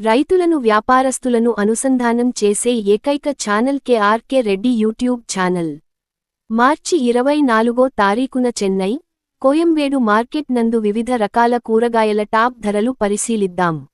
రైతులను వ్యాపారస్తులను అనుసంధానం చేసే ఏకైక channel KRK Reddy YouTube channel. మార్చి ఇరవై నాలుగో తారీఖున చెన్నై కోయంబేడు మార్కెట్ నందు వివిధ రకాల కూరగాయల టాప్ ధరలు పరిశీలిద్దాం.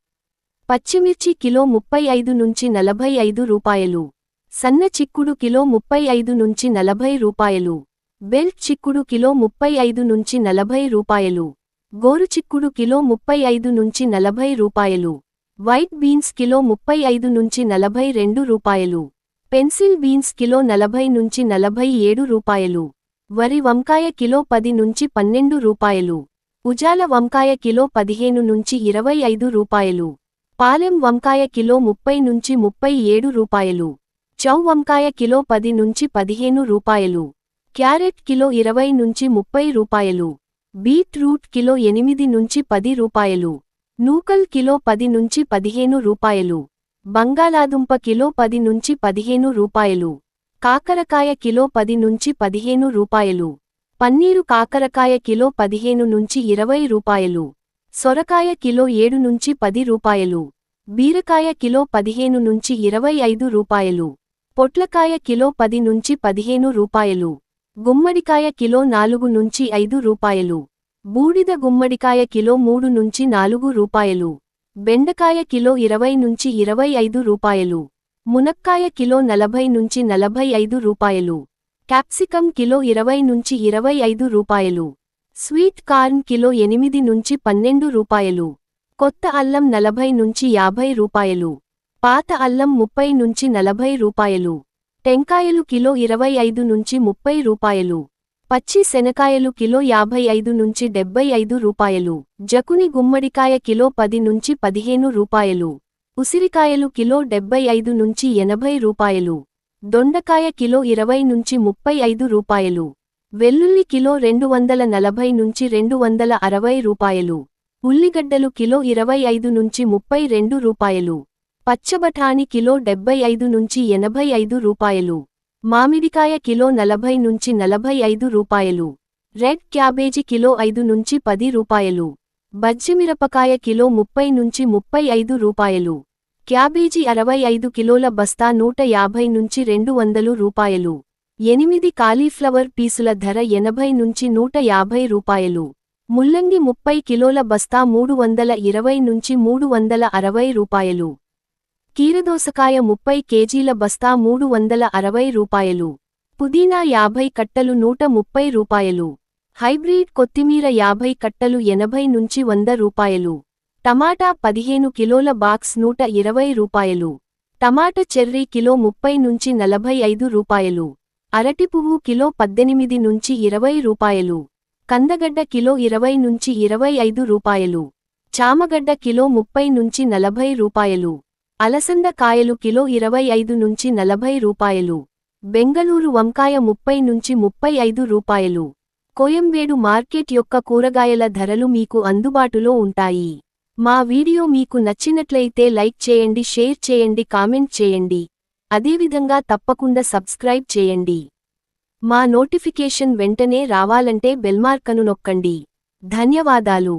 పచ్చిమిర్చి కిలో ముప్పై ఐదు నుంచి నలభై ఐదు రూపాయలు. సన్న చిక్కుడు కిలో ముప్పై ఐదు నుంచి నలభై రూపాయలు. బెల్ట్ చిక్కుడు కిలో ముప్పై ఐదు నుంచి నలభై రూపాయలు. గోరు చిక్కుడు కిలో ముప్పై ఐదు నుంచి నలభై రూపాయలు. వైట్ బీన్స్ కిలో ముప్పై ఐదు నుంచి నలభై రెండు రూపాయలు. పెన్సిల్ బీన్స్ కిలో నలభై నుంచి నలభై ఏడు రూపాయలు. వరి వంకాయ కిలో పది నుంచి పన్నెండు రూపాయలు. ఉజాల వంకాయ కిలో పదిహేను నుంచి ఇరవై ఐదు రూపాయలు. పాలెం వంకాయ కిలో ముప్పై నుంచి ముప్పై ఏడు రూపాయలు. చౌ వంకాయ కిలో పది నుంచి పదిహేను రూపాయలు. క్యారెట్ కిలో ఇరవై నుంచి ముప్పై రూపాయలు. బీట్రూట్ కిలో ఎనిమిది నుంచి పది రూపాయలు. నూకల్ కిలో పది నుంచి పదిహేను రూపాయలు. బంగాళాదుంప కిలో పది నుంచి పదిహేను రూపాయలు. కాకరకాయ కిలో పది నుంచి పదిహేను రూపాయలు. పన్నీరు కాకరకాయ కిలో పదిహేను నుంచి ఇరవై రూపాయలు. సొరకాయ కిలో ఏడు నుంచి పది రూపాయలు. బీరకాయ కిలో పదిహేను నుంచి ఇరవై ఐదు రూపాయలు. పొట్లకాయ కిలో పది నుంచి పదిహేను రూపాయలు. గుమ్మడికాయ కిలో నాలుగు నుంచి ఐదు రూపాయలు. బూడిద గుమ్మడికాయ కిలో మూడు నుంచి నాలుగు రూపాయలు. బెండకాయ కిలో ఇరవై నుంచి ఇరవై ఐదు రూపాయలు. మునక్కాయ కిలో నలభై నుంచి నలభై ఐదు రూపాయలు. క్యాప్సికం కిలో ఇరవై నుంచి ఇరవై ఐదు రూపాయలు. స్వీట్ కార్న్ కిలో ఎనిమిది నుంచి పన్నెండు రూపాయలు. కొత్త అల్లం నలభై నుంచి యాభై రూపాయలు. పాత అల్లం ముప్పై నుంచి నలభై రూపాయలు. టెంకాయలు కిలో ఇరవై ఐదు నుంచి ముప్పై రూపాయలు. పచ్చి శనకాయలు కిలో యాభై ఐదు నుంచి డెబ్బై ఐదు రూపాయలు. జకుని గుమ్మడికాయ కిలో పది నుంచి పదిహేను రూపాయలు. ఉసిరికాయలు కిలో డెబ్బై ఐదు నుంచి ఎనభై రూపాయలు. దొండకాయ కిలో ఇరవై నుంచి ముప్పై ఐదు రూపాయలు. వెల్లుల్లి కిలో రెండు వందల నలభై నుంచి రెండు వందల అరవై రూపాయలు. ఉల్లిగడ్డలు కిలో ఇరవై ఐదు నుంచి ముప్పై రెండు రూపాయలు. పచ్చబఠాని కిలో డెబ్బై ఐదు నుంచి ఎనభై ఐదు రూపాయలు. మామిడికాయ కిలో నలభై నుంచి నలభై ఐదు రూపాయలు. రెడ్ క్యాబేజీ కిలో ఐదు నుంచి పది రూపాయలు. బజ్జిమిరపకాయ కిలో ముప్పై నుంచి ముప్పై ఐదు రూపాయలు. క్యాబేజీ అరవై ఐదు కిలోల బస్తా నూట యాభై నుంచి రెండు వందలు రూపాయలు. ఎనిమిది కాలీఫ్లవర్ పీసుల ధర ఎనభై నుంచి నూట యాభై రూపాయలు. ముల్లంగి ముప్పై కిలోల బస్తా మూడు వందల ఇరవై నుంచి మూడు వందల అరవై రూపాయలు. కీరదోసకాయ ముప్పై కేజీల బస్తా మూడు వందల అరవై రూపాయలు. పుదీనా యాభై కట్టలు నూట ముప్పై రూపాయలు. హైబ్రిడ్ కొత్తిమీర యాభై కట్టలు ఎనభై నుంచి వంద రూపాయలు. టమాటా పదిహేను కిలోల బాక్స్ నూట ఇరవై రూపాయలు. టమాటా చెర్రీ కిలో ముప్పై నుంచి నలభై ఐదు రూపాయలు. అరటి పువ్వు కిలో పద్దెనిమిది నుంచి ఇరవై రూపాయలు. కందగడ్డ కిలో ఇరవై నుంచి ఇరవై ఐదు రూపాయలు. చామగడ్డ కిలో ముప్పై నుంచి నలభై రూపాయలు. అలసంద కాయలు కిలో ఇరవై ఐదు నుంచి నలభై రూపాయలు. బెంగళూరు వంకాయ ముప్పై నుంచి ముప్పై ఐదు రూపాయలు. కోయంబేడు మార్కెట్ యొక్క కూరగాయల ధరలు మీకు అందుబాటులో ఉంటాయి. మా వీడియో మీకు నచ్చినట్లయితే లైక్ చేయండి షేర్ చేయండి కామెంట్ చేయండి. అదేవిధంగా తప్పకుండా సబ్స్క్రైబ్ చేయండి. మా నోటిఫికేషన్ వెంటనే రావాలంటే బెల్మార్కను నొక్కండి. ధన్యవాదాలు.